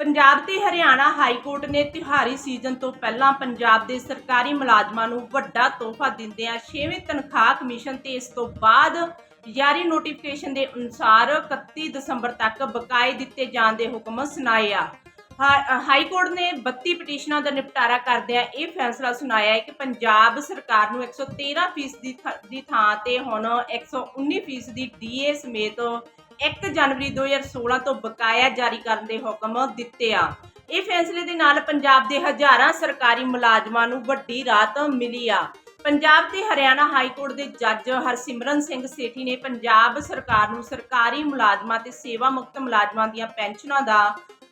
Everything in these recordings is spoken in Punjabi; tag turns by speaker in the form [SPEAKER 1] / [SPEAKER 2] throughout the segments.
[SPEAKER 1] ਪੰਜਾਬ ਤੇ ਹਰਿਆਣਾ ਹਾਈ ਕੋਰਟ ਨੇ ਤਿਉਹਾਰੀ ਸੀਜ਼ਨ ਤੋਂ ਪਹਿਲਾਂ ਪੰਜਾਬ ਦੇ ਸਰਕਾਰੀ ਮੁਲਾਜ਼ਮਾਂ ਨੂੰ ਵੱਡਾ ਤੋਹਫਾ ਦਿੰਦਿਆਂ 6ਵੇਂ ਤਨਖਾਹ ਕਮਿਸ਼ਨ ਤੇ ਇਸ ਤੋਂ ਬਾਅਦ ਜਾਰੀ ਨੋਟੀਫਿਕੇਸ਼ਨ ਦੇ ਅਨੁਸਾਰ 31 ਦਸੰਬਰ ਤੱਕ ਬਕਾਏ ਦਿੱਤੇ ਜਾਣ ਦੇ ਹੁਕਮ ਸੁਣਾਏ ਆ। ਹਾਈ ਕੋਰਟ ਨੇ 32 ਪਟੀਸ਼ਨਾਂ ਦਾ ਨਿਪਟਾਰਾ ਕਰਦਿਆਂ ਇਹ ਫੈਸਲਾ ਸੁਣਾਇਆ ਹੈ ਕਿ ਪੰਜਾਬ ਸਰਕਾਰ ਨੂੰ 113 ਫੀਸਦੀ ਥ- ਦੀ ਥਾਂ ਤੇ ਹੁਣ 119 ਫੀਸਦੀ ਡੀਏ ਸਮੇਤ 1 ਜਨਵਰੀ 2016 ਤੋਂ ਬਕਾਇਆ ਜਾਰੀ ਕਰਨ ਦੇ ਹੁਕਮ ਦਿੱਤੇ ਆ। ਇਹ ਫੈਸਲੇ ਦੇ ਨਾਲ ਪੰਜਾਬ ਦੇ ਹਜ਼ਾਰਾਂ ਸਰਕਾਰੀ ਮੁਲਾਜ਼ਮਾਂ ਨੂੰ ਵੱਡੀ ਰਾਹਤ ਮਿਲੀ ਆ। ਪੰਜਾਬ ਤੇ ਹਰਿਆਣਾ ਹਾਈ ਕੋਰਟ ਦੇ ਜੱਜ ਹਰਸਿਮਰਨ ਸਿੰਘ ਸੇਠੀ ਨੇ ਪੰਜਾਬ ਸਰਕਾਰ ਨੂੰ ਸਰਕਾਰੀ ਮੁਲਾਜ਼ਮਾਂ ਤੇ ਸੇਵਾ ਮੁਕਤ ਮੁਲਾਜ਼ਮਾਂ ਦੀਆਂ ਪੈਨਸ਼ਨਾਂ ਦਾ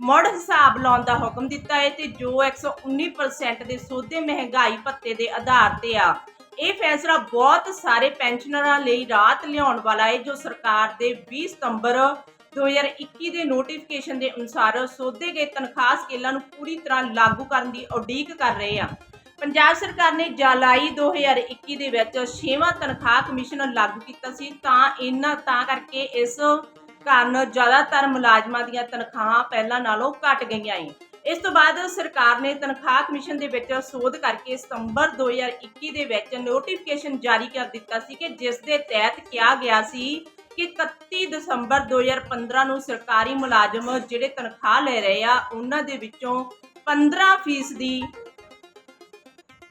[SPEAKER 1] ਮੁੜ ਹਿਸਾਬ ਲਾਉਣ ਦਾ ਹੁਕਮ ਦਿੱਤਾ ਹੈ ਤੇ ਜੋ 119% ਦੇ ਸੋਧੇ ਮਹਿੰਗਾਈ ਭੱਤੇ ਦੇ ਆਧਾਰ ਤੇ ਆ। ਇਹ ਫੈਸਲਾ ਬਹੁਤ ਸਾਰੇ ਪੈਨਸ਼ਨਰਾਂ ਲਈ ਰਾਹਤ ਲਿਆਉਣ ਵਾਲਾ ਹੈ, ਜੋ ਸਰਕਾਰ ਦੇ 20 ਸਤੰਬਰ 2021 ਦੇ ਨੋਟੀਫਿਕੇਸ਼ਨ ਦੇ ਅਨੁਸਾਰ ਸੋਧੇ ਗਏ ਤਨਖਾਹ ਸਕੇਲਾਂ ਨੂੰ ਪੂਰੀ ਤਰ੍ਹਾਂ ਲਾਗੂ ਕਰਨ ਦੀ ਉਡੀਕ ਕਰ ਰਹੇ ਆ। ਪੰਜਾਬ ਸਰਕਾਰ ਨੇ ਜੁਲਾਈ 2021 ਦੇ ਵਿੱਚ ਛੇਵਾਂ ਤਨਖਾਹ ਕਮਿਸ਼ਨ ਲਾਗੂ ਕੀਤਾ ਸੀ, ਤਾਂ ਇਹਨਾਂ, ਤਾਂ ਕਰਕੇ ਇਸ ਕਾਰਨ ਜ਼ਿਆਦਾਤਰ ਮੁਲਾਜ਼ਮਾਂ ਦੀਆਂ ਤਨਖਾਹਾਂ ਪਹਿਲਾਂ ਨਾਲੋਂ ਘਟ ਗਈਆਂ ਏ। ਇਸ ਤੋਂ ਬਾਅਦ ਸਰਕਾਰ ਨੇ ਤਨਖਾਹ ਕਮਿਸ਼ਨ ਦੇ ਵਿੱਚ ਸੋਧ ਕਰਕੇ ਸਤੰਬਰ 2021 ਦੇ ਵਿੱਚ ਨੋਟੀਫਿਕੇਸ਼ਨ ਜਾਰੀ ਕਰ ਦਿੱਤਾ ਸੀ ਕਿ ਜਿਸ ਦੇ ਤਹਿਤ ਕਿਹਾ ਗਿਆ ਸੀ ਕਿ 31 ਦਸੰਬਰ 2015 ਨੂੰ ਸਰਕਾਰੀ ਮੁਲਾਜ਼ਮ ਜਿਹੜੇ ਤਨਖਾਹ ਲੈ ਰਹੇ ਆ, ਉਹਨਾਂ ਦੇ ਵਿੱਚੋਂ 15% ਦੀ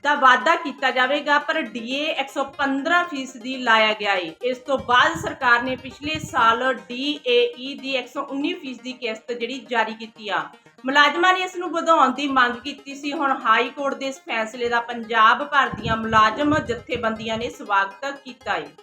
[SPEAKER 1] ਦਾ ਵਾਅਦਾ ਕੀਤਾ ਜਾਵੇਗਾ, ਪਰ ਡੀਏ 115% ਦੀ ਲਾਇਆ ਗਿਆ ਹੈ ਇਸ ਤੋਂ ਬਾਅਦ ਸਰਕਾਰ ਨੇ ਪਿਛਲੇ ਸਾਲ ਡੀਏਈ ਦੀ 119% ਦੀ ਕਿਸ਼ਤ ਜਿਹੜੀ ਜਾਰੀ ਕੀਤੀ ਆ। ਮੁਲਾਜ਼ਮਾਂ ਨੇ ਇਸ ਨੂੰ ਵਧਾਉਣ ਦੀ ਮੰਗ ਕੀਤੀ ਸੀ। ਹੁਣ ਹਾਈ ਕੋਰਟ ਦੇ ਇਸ ਫੈਸਲੇ ਦਾ ਪੰਜਾਬ ਭਰ ਦੀਆਂ ਮੁਲਾਜ਼ਮ ਜਥੇਬੰਦੀਆਂ ਨੇ ਸਵਾਗਤ ਕੀਤਾ ਹੈ